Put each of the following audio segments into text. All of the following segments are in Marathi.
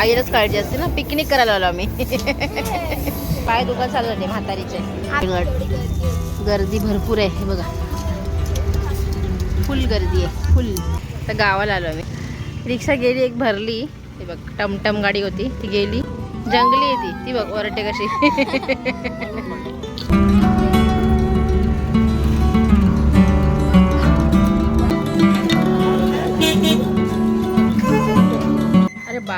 आईलाच काळजी असते ना. पिकनिक करायला आलो आम्ही. पाय दुकान चालू झाले म्हातारीचे. गर्दी भरपूर आहे. हे बघा. फुल गर्दी आहे. फुल. तर गावाला आलो आम्ही. रिक्षा गेली एक भरली. ती बघ टमटम गाडी होती. ती गेली. जंगली आहे ती. ती बघ ओरटे कशी.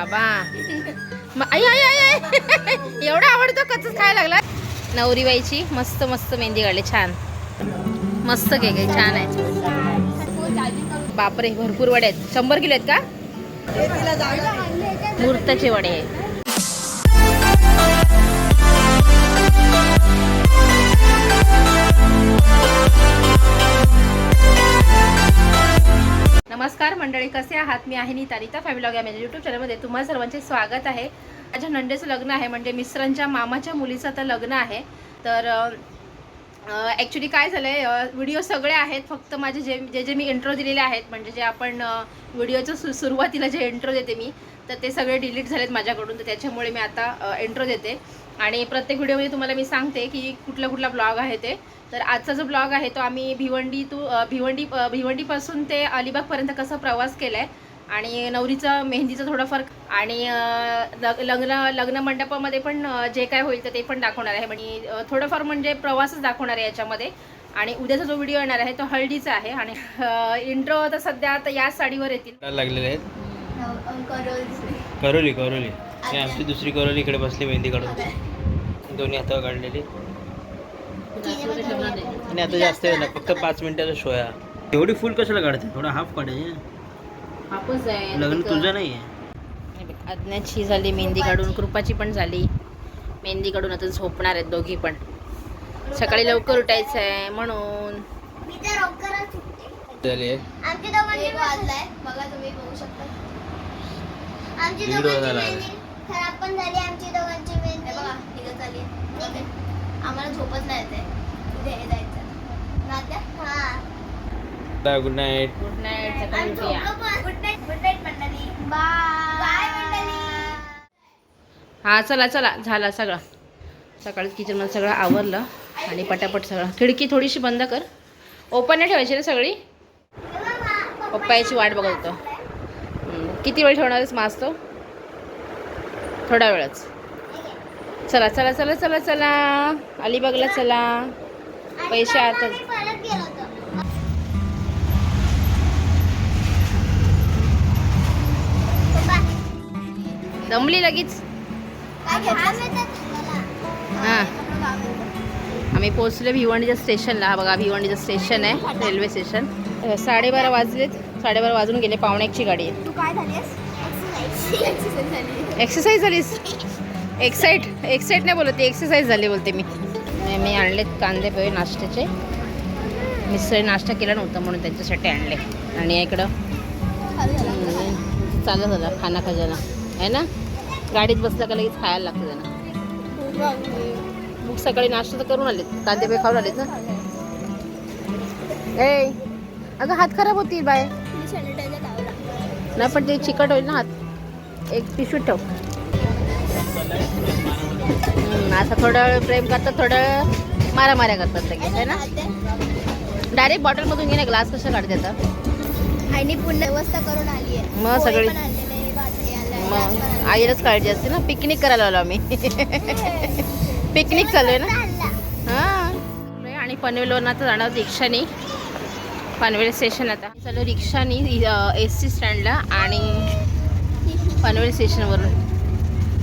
बाबा. आई आई आई आई. एवढा आवडतो कच्चच खायला लागला. नवरीबाईची मस्त मस्त मेहंदी काढली छान. मस्त घे आहे छान आहे. बापरे भरपूर वडे आहेत. शंभर किलो आहेत का? मूर्ताचे वडे आहेत. नमस्कार मंडळी कसे आहात? मी आहे नीता नीता फॅमिली लॉग या माझ्या यूट्यूब चॅनलमध्ये तुम्हा सर्वांचे स्वागत आहे. माझ्या नंडेचं लग्न आहे म्हणजे मिस्टरांच्या मामाच्या मुलीचं आता लग्न आहे. तर ॲक्च्युली काय झालं आहे व्हिडिओ सगळे आहेत फक्त माझे जे जे जे मी इंट्रो दिलेले आहेत म्हणजे जे आपण व्हिडिओचं सु सुरुवातीला जे इंट्रो देते मी तर ते सगळे डिलीट झालेत माझ्याकडून तर त्याच्यामुळे मी आता इंट्रो देते. आणि प्रत्येक व्हिडिओमध्ये तुम्हाला मी सांगते की कुठला कुठला ब्लॉग आहे ते. तर आजचा जो ब्लॉग आहे तो आम्ही भिवंडी अ, भिवंडी भिवंडीपासून ते अलिबागपर्यंत कसा प्रवास केला आहे आणि नवरीचा मेहंदीचा थोडाफार आणि अ, लग लग्न लग्न मंडपामध्ये पण जे काय होईल तर ते पण दाखवणार आहे. म्हणजे थोडंफार म्हणजे प्रवासच दाखवणार आहे याच्यामध्ये. आणि उद्याचा जो व्हिडिओ येणार आहे तो हळदीचा आहे. आणि इंट्रो तर सध्या आता याच साडीवर येतील. लागलेले आहेत. करोली करोली. ही आमची दुसरी करोली इकडे बसली मेहंदी काढून दोन्ही हातावर काढलेली. आणि आता जास्त वेळ नाही फक्त पाच मिनिटाचा शो आहे एवढी फुल कशाला काढते? थोडा हाफ काढायचे आहे. लग्न तुझं नाही आहे हे अज्ञाची झाली मेहंदी काढून कृपाची पण झाली. मेहंदी काढून आता झोपणार आहेत दोघी पण. सकाळी लवकर उठायचं आहे म्हणून. मी तर लवकरच उठते. झाली आहे. आमची खराब पण झाली आमची दोघांची मेहंदी बघा निघत आली आम्हाला झोपच नाही येते उद्या हे जायचं. नात्या हा. गुड नाईट गुड नाईट सकाळी गुड नाईट गुड नाईट मंडळी. बाय बाय मंडळी. हा चला चला. झाला सगळं. सकाळी किचनमध्ये सगळं आवरलं आणि पटापट सगळं. खिडकी थोडीशी बंद कर. ओपन नाही ठेवायची ना सगळी? पप्पा याची वाट बघत होतो. किती वेळ ठेवणार आहेस मास तो? थोडा वेळच. चला चला चला चला चला. अलिबागला चला. पैसे आताच दमली लगेच? हां आम्ही पोचलो भिवंडीच्या स्टेशनला. हा बघा भिवंडीचं स्टेशन आहे रेल्वे स्टेशन. साडेबारा वाजलेत. साडेबारा वाजून गेले पावणे एकची गाडी आहे. तू काय झालीस? एक्सरसाइज झाली एक्सरसाइज झालीस? एक्साईट एक्साईट नाही बोलत एक्सरसाइज झाली बोलते मी. मी- मी आणलेत कांदे पोहे नाश्त्याचे. मिसळी नाश्ता केला नव्हता म्हणून त्यांच्यासाठी आणले. आणि इकडं हम्म, चालू झालं खाना खजाना आहे ना? गाडीत बसलं का लगेच खायला लागतं त्यांना. मग सकाळी नाश्ता तर करून आलेत. कांदे पोहे खाऊन आलेत ना? ए अगं हात खराब होतील बाय. नाही पण ते चिकट होईल ना हात. एक पिशवीत ठेव. असं थोडं वेळ प्रेम करतात थोडं वेळ मारामाऱ्या करतात लगेच आहे ना? डायरेक्ट बॉटलमधून घे ना ग्लास कसं काढते आता? आणि पुन्हा व्यवस्था करून आली आहे. मग सगळी- मग. आईलाच काळजी असते ना पिकनिक करायला आलो आम्ही. पिकनिक चालू आहे ना. हां. आणि पनवेलवरून आता जाणार रिक्षाने. पनवेल स्टेशन आता. चालू रिक्षाने एस टी स्टँडला आणि पनवेल स्टेशनवरून.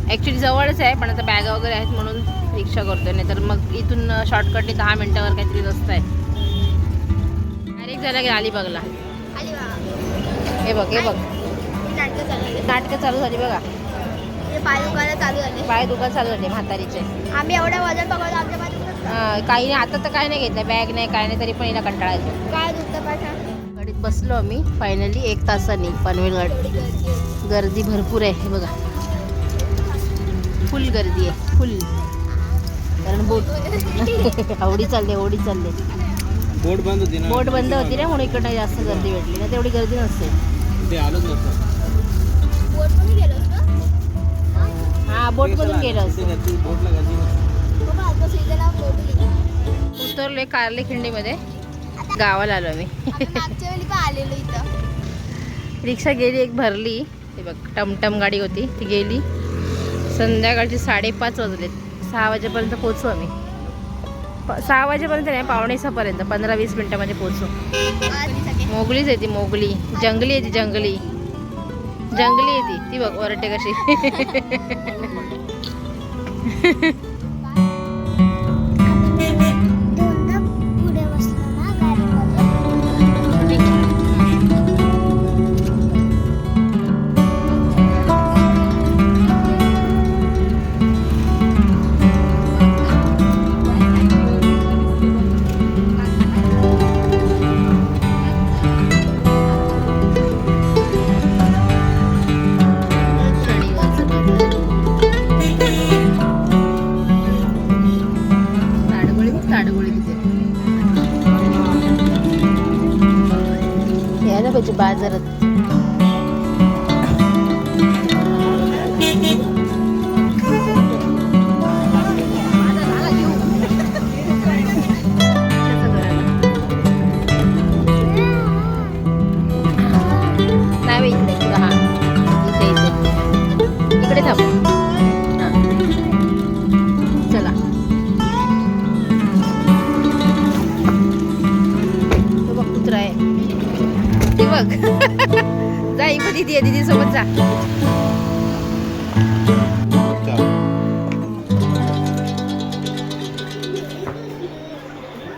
ॲक्च्युली जवळच आहे पण आता बॅगा वगैरे आहेत म्हणून रिक्षा करतोय नाही तर मग इथून शॉर्टकटने दहा मिनटावर काहीतरी रस्ता आहे. डायरेक्ट झाला की अलिबागला. हे बघ हे बघ. नाटकं चालू झाली. नाटकं चालू झाली बघा. पाय दुखायला चालू झाले पाय दुकान चालू झाले म्हातारीचे. आम्ही एवढं वजन बघायला आमच्या काही नाही आता तर काय नाही घेतलं बॅग नाही काय नाही तरी पण हिला कंटाळा येतो. काय दुखतं पाठा बसलो आम्ही. फायनली एक तासाने पनवेल गाडी गर्दी भरपूर आहे हे बघा. फुल गर्दी आहे फुल कारण बोट आवडी चालले ओढी चालले. बोट बंद होती ना. बोट बंद होती ना म्हणून इकडनं जास्त गर्दी भेटली. ना तेवढी गर्दी नसते. ते आलोच नसतं बोट पण गेलोस ना बोटमधून गेलं असं बोटला गर्दी नसते. बाबा आता सीझन फोटो घेतो उतरलोय कारली खिंडीमध्ये. गावाला आलो मी. आपण मागच्या वेळी पण आलेलो इथं. रिक्षा गेली एक भरली. हे बघ टमटम गाडी होती ती गेली. संध्याकाळचे साडेपाच वाजलेत. सहा वाजेपर्यंत पोचू आम्ही. सहा वाजेपर्यंत नाही पावणे सहापर्यंत पंधरा वीस मिनटामध्ये पोचू मोगलीच आहे ती मोगली. जंगली आहे ती जंगली. जंगली आहे ती. ती बघ वरटे कशी. ये दीदी सोबत जा.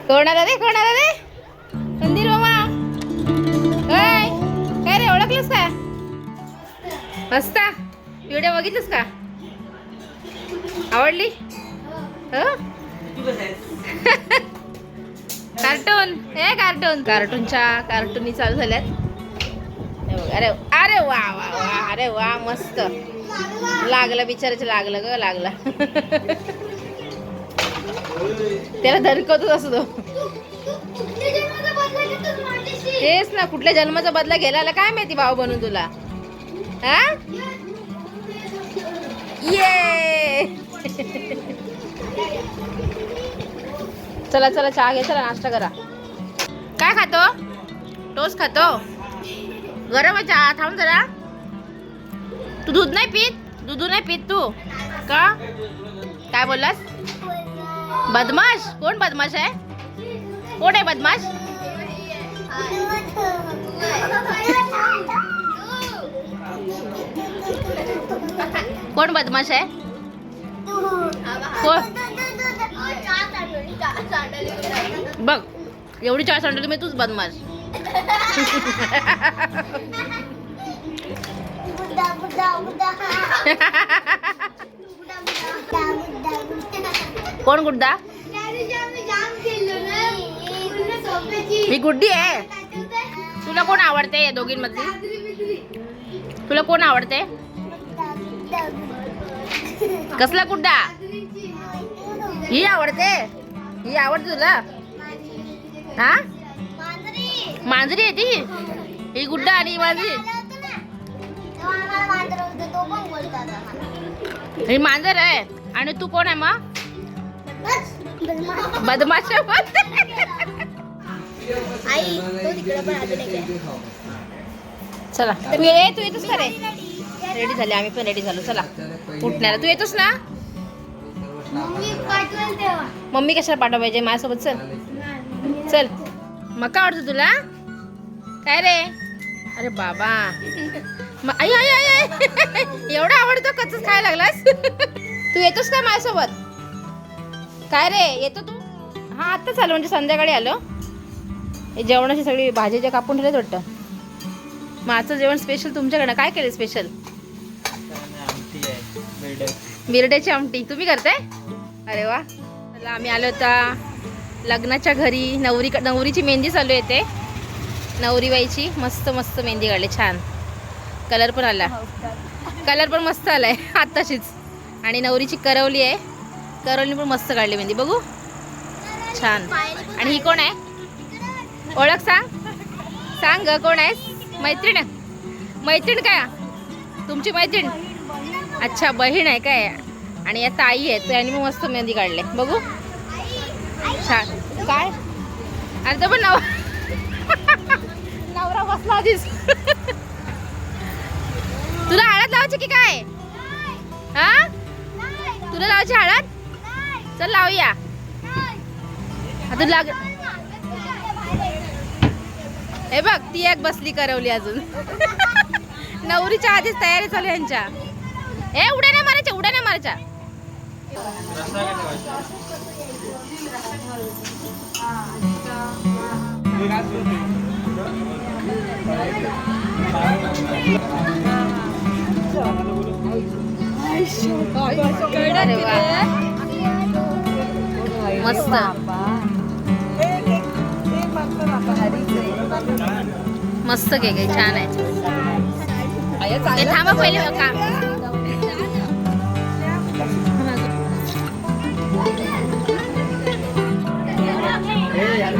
कोण आला रे? कोणाला रे? मंदिर मामा. काय काय रे ओळखलंस का? मस्त. व्हिडिओ बघितलंस का? आवडली? कार्टून हे कार्टून कार्टूनच्या कार्टूनी चालू झाल्यात. अरे अरे वा वा वा अरे वा मस्त. लागलं बिचाराचं लागलं ग लागला. त्याला धरकतच असतो. तेच ना कुठल्या जन्माचा बदला घ्यायला आला काय माहिती भाऊ बनून तुला? हा? ये! चला चला चहा घे चला नाश्ता करा. काय खातो? टोस्ट खातो? गरम आहे चहा थांब जरा. तू दूध नाही पीत? दूध नाही पीत तू? का? काय बोललास? बदमाश? कोण बदमाश आहे? कोण आहे बदमाश? कोण बदमाश आहे? कोण? बघ एवढी चहा सांडली मी तूच बदमाश. कोण गुड्डा? ही गुड्डी आहे. तुला कोण आवडते या दोघींमधली? तुला कोण आवडते? कसला गुड्डा? ही आवडते. ही आवडते तुला? हा? मांजरी आहे ती. ही गुड्डा आणि ही मांजरी. ही मांजर आहे. आणि तू कोण आहे मग? बदमाश. आई तो तिकडे पण अजून एक आहे. चला. तू ये तू येतोस का रे? रेडी झाले आम्ही पण रेडी झालो. चला. उठण्याला तू येतोस ना? मम्मी कशाला पाठवा पाहिजे माझ्यासोबत चल. चल. मग काय आवडतं तुला? काय रे? अरे बाबा. आई आई आई आई. एवढं आवडतं कच खायला लागलास? तू येतोस का माझ्यासोबत? काय रे येतो तू? हा आत्ताच आलो म्हणजे संध्याकाळी आलो. हे जेवणाची सगळी भाजी जे कापून ठेवलेत वाटतं. आजचं जेवण स्पेशल तुमच्याकडनं. काय केलं स्पेशल बिरड्याची आमटी. तुम्ही करताय? अरे वा. चला आम्ही आलो होता लग्नाच्या घरी नवरी नवरीची मेहंदी चालू येते नवरीबाईची मस्त मस्त मेहंदी काढली छान. कलर पण आला. कलर पण मस्त आलाय आत्ताशीच. आणि नवरीची करवली आहे. करवली पण मस्त काढली मेहंदी. बघू. छान. आणि ही कोण आहे? ओळख सांग. सांग ग कोण आहेस? मैत्रीण. मैत्रीण काय तुमची मैत्रीण? अच्छा बहीण आहे काय? आणि या ताई आहेत. त्यांनी मग मस्त मेहंदी काढले. बघू. छान. काय? अरे तो पण नव नवरा बसला आधीच. तुला हळद लावायची की काय? हा? तुला लावायची हळद? चल लावूया. आता लाग हे बघ ती एक बसली करवली अजून. नवरीच्या आधीच तयारी चालू यांच्या. ए उड्या नाही मारायच्या उड्या नाही मारायच्या रस्ता काय ठेवायचा अरे वा मस्त. मस्त केक आहे छान आहे. थांबा पहिले काम.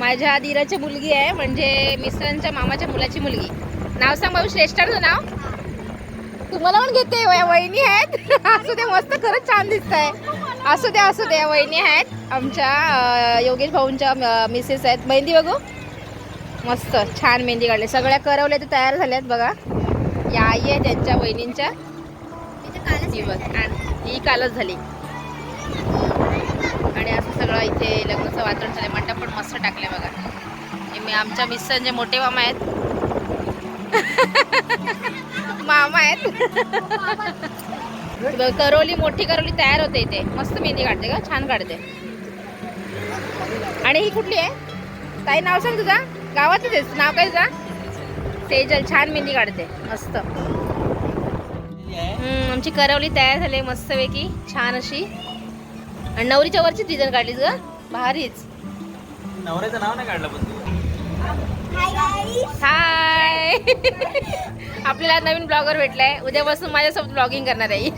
माझ्या दिराची मुलगी आहे म्हणजे मिस्टरांच्या मामाच्या मुलाची मुलगी. नाव सांग भाऊ श्रेष्ठाचं नाव? तुम्हाला पण घेते वय- वहिनी आहेत. असू दे मस्त खरंच छान दिसत आहे असू द्या असू द्या वहिनी आहेत. आमच्या योगेश भाऊंच्या मिसेस आहेत. मेहंदी बघू? मस्त छान मेहंदी काढले. सगळ्या करवल्या ते तयार झाल्यात बघा. या आई आहे त्यांच्या वहिनींच्या. ही ही कालच झाली. आणि असं सगळं इथे लग्नाचं वातावरण झालं मंडप पण मस्त टाकलंय बघा. हे मी आमच्या मिस्टरांचे मोठे मामा आहेत. मामा आहेत. बघ, करवली मोठी करवली तयार होते इथे. मस्त मेहंदी काढते का छान काढते. आणि ही कुठली आहे? ताई नाव सांग तुझा. गावातच आहेस. नाव काय तुझा? सेजल छान मेहंदी काढते. मस्त. आमची करवली तयार झाली मस्तपैकी. छान अशी. आणि नवरीच्या वरची डिझाईन काढलीस ग? भारीच. नवऱ्याचं नाव नाही काढलं पण हाय आपल्याला नवीन ब्लॉगर भेटलाय. उद्यापासून माझ्यासोबत ब्लॉगिंग करणार आहे.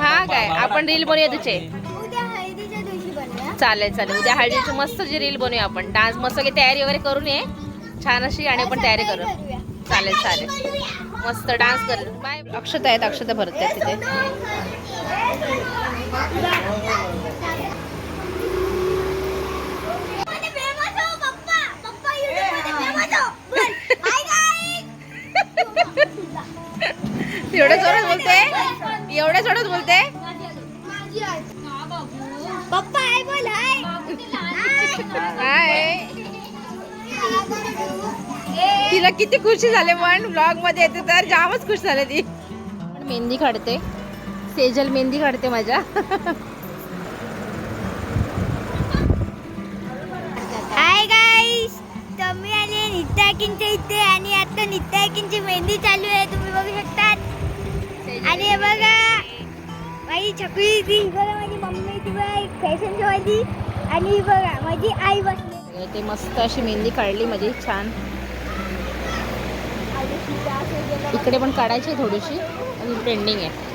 हा काय? आपण रील बनवूया तुझे. चालेल चालेल. उद्या हळदीची मस्त जी रील बनवूया आपण. डान्स मस्त की तयारी वगैरे करून ये. छान अशी आणि आपण तयारी करू करूया. चालेल चालेल. मस्त डान्स कर. बाय. अक्षता आहेत. अक्षता भरत आहेत तिथे. एवढ्या जोरात बोलते? एवढ्या जोरात बोलते? पप्पा हाय बोल हाय हाय. तिला किती खुशी झाले पण ब्लॉगमध्ये येते तर जामच खुश झाले ती. मेहंदी काढते. सेजल मेहंदी काढते माझ्या. हाय गाईस तुम्ही आले नित्याकिनच्या इथे आणि आता नित्याकिनची मेहंदी चालू आहे. तुम्ही बघू शकतात. आणि हे बघा माझी छकडी ती बघा माझी मम्मी ती बघा फॅशन शोवायची आणि बघा माझी आई बसली. ते मस्त अशी मेहंदी काढली माझी छान. इकडे पण काढायची थोडीशी अजून पेंडिंग आहे.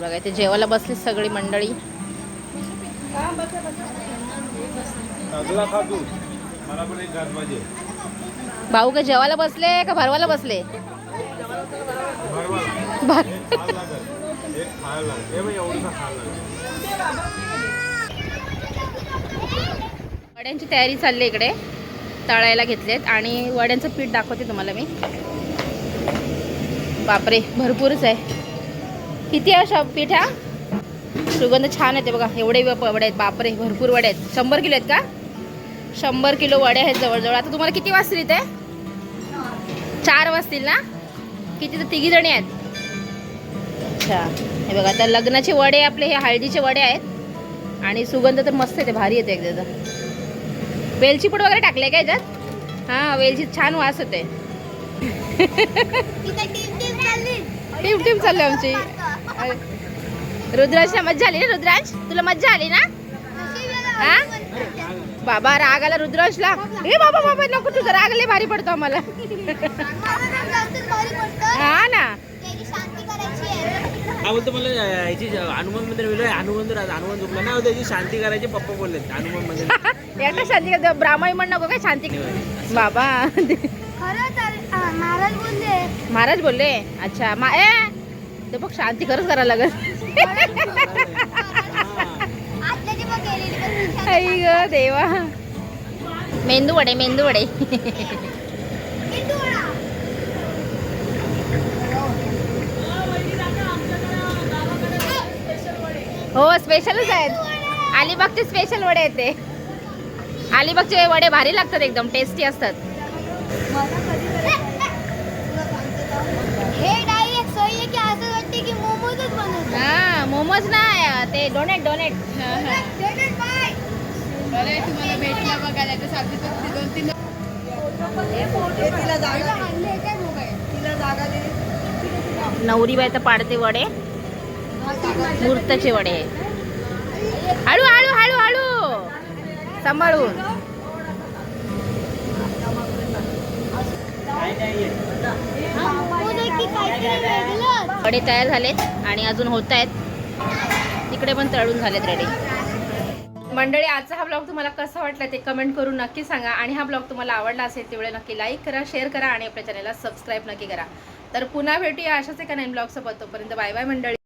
बघा इथे जेवायला बसली सगळी मंडळी. भाऊ का जेवायला बसले का भरवायला बसले? वड्यांची तयारी चालली इकडे. तळायला घेतलेत. आणि वड्यांचं पीठ दाखवते तुम्हाला मी. बापरे भरपूरच आहे. किती आहे शा पीठ सुगंध छान येते बघा. एवढे वडे आहेत बापरे भरपूर वडे आहेत. शंभर किलो आहेत का? शंभर किलो वडे आहेत जवळजवळ. आता तुम्हाला किती वाजतील इथे? चार वाजतील ना? किती तर तिघी जणी आहेत. अच्छा. हे बघा आता लग्नाचे वडे आपले हे हळदीचे वडे आहेत. आणि सुगंध तर मस्त येते भारी येते एकदा वेलची पूड वगैरे टाकले का याच्यात? हा वेलची छान वास होते. टीम टीम चालली आमची. रुद्रांशला मज्जा आली ना रुद्रांश? तुला मज्जा आली ना? हा? बाबा राग आला रुद्रांशला. ए बाबा बाबा नको तुझा राग लय भारी पडतो आम्हाला. हा ना. शांती करायची आहे हा बोलतो मला याची हनुमान मंदिर हनुमान हनुमान झोपला नाही त्याची शांती करायची पप्पा बोलले हनुमान मंदिर. शांती करतो ब्राह्मण म्हण नको काय शांती बाबा. हा, महाराज बोलले. महाराज बोलले? अच्छा मा ए ते बघ शांती खरंच करायला लागल. आई ग देवा. मेंदू वडे मेंदू वडे. हो स्पेशलच आहेत. अलिबागचे स्पेशल वडे आहेत ते. अलिबागचे वडे भारी लागतात एकदम टेस्टी असतात हे डायरेक्ट सोयी आहे की असं वाटते की मोमोजच बनवतो हा मोमोज ना ते डोनेट डोनेट तुम्हाला भेटला बघायला नवरी बाय तर पाडते वडे. मूर्तचे वडे. हळू हळू हळू हळू. सांभाळून. वडे तयार झालेत आणि अजून होत आहेत. तिकडे पण तळून झालेत रेडी मंडळी आजचा हा ब्लॉग तुम्हाला कसा वाटला ते कमेंट करून नक्की सांगा. आणि हा ब्लॉग तुम्हाला आवडला असेल तेवढे नक्की लाईक करा शेअर करा आणि आपल्या चॅनलला सबस्क्राईब नक्की करा. तर पुन्हा भेटूया अशाच एका नवीन ब्लॉगसोबत तोपर्यंत बाय बाय मंडळी.